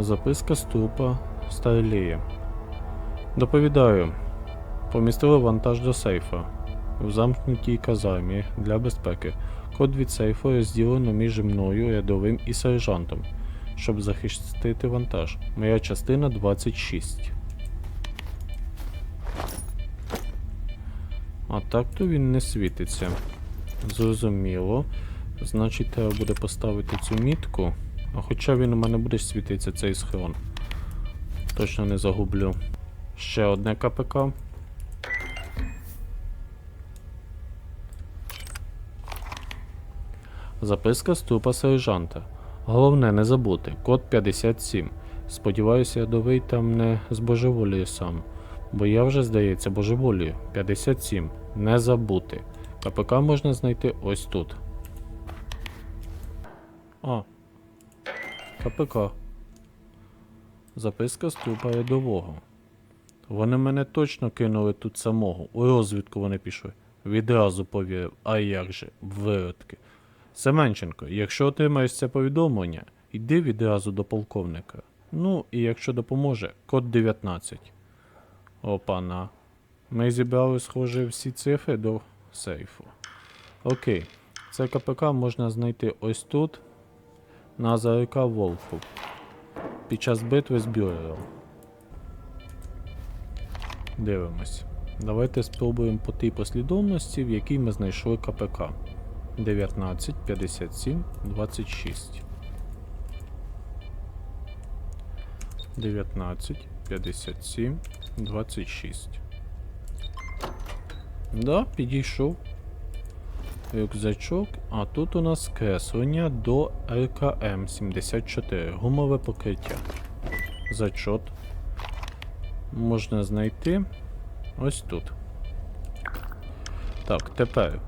Записка ступа Стайлія. Доповідаю. Помістили вантаж до сейфа в замкнутій казармі для безпеки. Код від сейфу розділено між мною, рядовим і сержантом, щоб захистити вантаж. Моя частина 26. А так то він не світиться. Зрозуміло. Значить, треба буде поставити цю мітку. А хоча він у мене буде світитися цей схрон. Точно не загублю. Ще одне КПК. Записка з трупа сержанта. Головне не забути. Код 57. Сподіваюся, рядовий там не збожеволіє сам. Бо я вже, здається, божеволію. 57. Не забути. КПК можна знайти ось тут. А. КПК. Записка з трупа рядового. Вони мене точно кинули тут самого. У розвідку вони пішли. Відразу повірив. А як же, виродки. Семенченко, якщо отримаєш це повідомлення, йди відразу до полковника. Ну, і якщо допоможе, код 19. Опана. Ми зібрали, схоже, всі цифри до сейфу. Окей. Це КПК можна знайти ось тут, на ЗРК Волфу. Під час битви з Бюрером. Дивимось. Давайте спробуємо по тій послідовності, в якій ми знайшли КПК. 19, 57, 26. 19, 57, 26. Да, підійшов. Рюкзачок, а тут у нас креслення до РКМ 74. Гумове покриття. Зачот. Можна знайти ось тут. Так, тепер